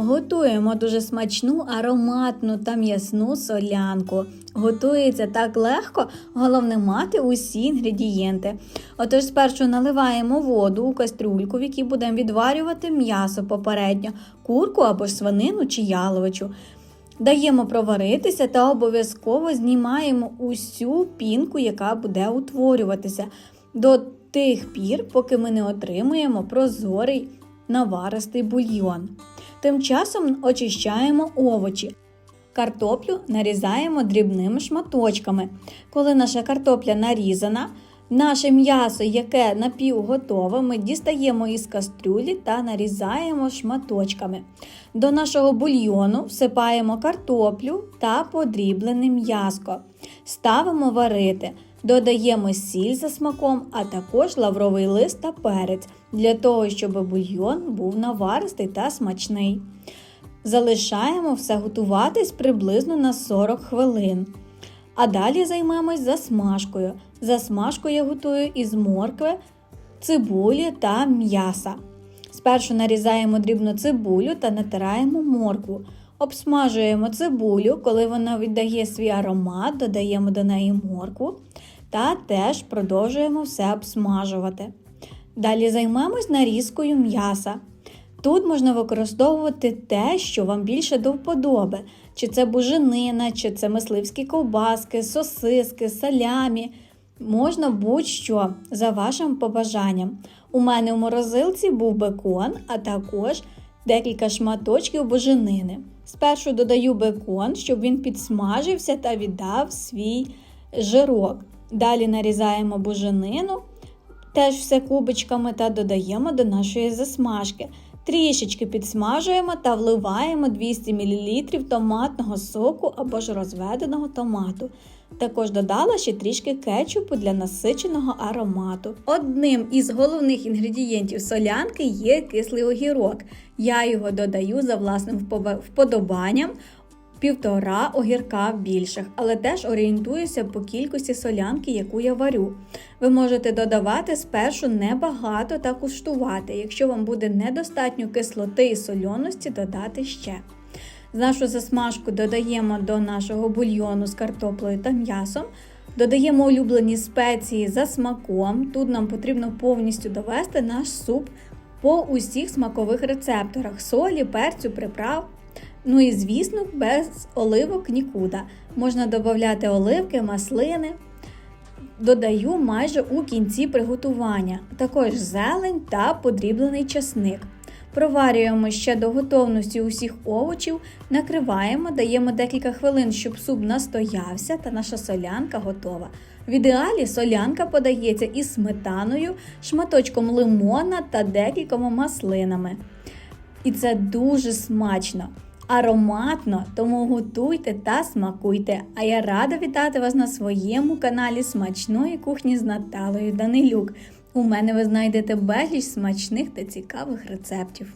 Готуємо дуже смачну, ароматну та м'ясну солянку. Готується так легко, головне мати усі інгредієнти. Отож, спершу наливаємо воду у кастрюльку, в якій будемо відварювати м'ясо попередньо, курку або ж свинину чи яловичу. Даємо проваритися та обов'язково знімаємо усю пінку, яка буде утворюватися до тих пір, поки ми не отримуємо прозорий наваристий бульйон. Тим часом очищаємо овочі. Картоплю нарізаємо дрібними шматочками. Коли наша картопля нарізана, наше м'ясо, яке напівготове, ми дістаємо із кастрюлі та нарізаємо шматочками. До нашого бульйону всипаємо картоплю та подріблене м'яско. Ставимо варити. Додаємо сіль за смаком, а також лавровий лист та перець для того, щоб бульйон був наваристий та смачний. Залишаємо все готуватись приблизно на 40 хвилин. А далі займемось засмажкою. Засмажку я готую із моркви, цибулі та м'яса. Спершу нарізаємо дрібну цибулю та натираємо моркву. Обсмажуємо цибулю, коли вона віддає свій аромат, додаємо до неї моркву та теж продовжуємо все обсмажувати. Далі займемось нарізкою м'яса. Тут можна використовувати те, що вам більше до вподоби, чи це буженина, чи це мисливські ковбаски, сосиски, салямі. Можна будь-що за вашим побажанням. У мене в морозилці був бекон, а також декілька шматочків буженини. Спершу додаю бекон, щоб він підсмажився та віддав свій жирок. Далі нарізаємо буженину, теж все кубочками та додаємо до нашої засмажки. Трішечки підсмажуємо та вливаємо 200 мл томатного соку або ж розведеного томату. Також додала ще трішки кетчупу для насиченого аромату. Одним із головних інгредієнтів солянки є кислий огірок. Я його додаю за власним вподобанням півтора огірка більших, але теж орієнтуюся по кількості солянки, яку я варю. Ви можете додавати спершу небагато та куштувати. Якщо вам буде недостатньо кислоти і сольоності, додати ще. Нашу засмажку додаємо до нашого бульйону з картоплею та м'ясом. Додаємо улюблені спеції за смаком. Тут нам потрібно повністю довести наш суп по усіх смакових рецепторах: солі, перцю, приправ. Ну і звісно, без оливок нікуди. Можна додати оливки, маслини. Додаю майже у кінці приготування, також зелень та подріблений часник. Проварюємо ще до готовності усіх овочів, накриваємо, даємо декілька хвилин, щоб суп настоявся та наша солянка готова. В ідеалі солянка подається із сметаною, шматочком лимона та декількома маслинами. І це дуже смачно, ароматно, тому готуйте та смакуйте. А я рада вітати вас на своєму каналі Смачної кухні з Наталою Данилюк. У мене ви знайдете безліч смачних та цікавих рецептів.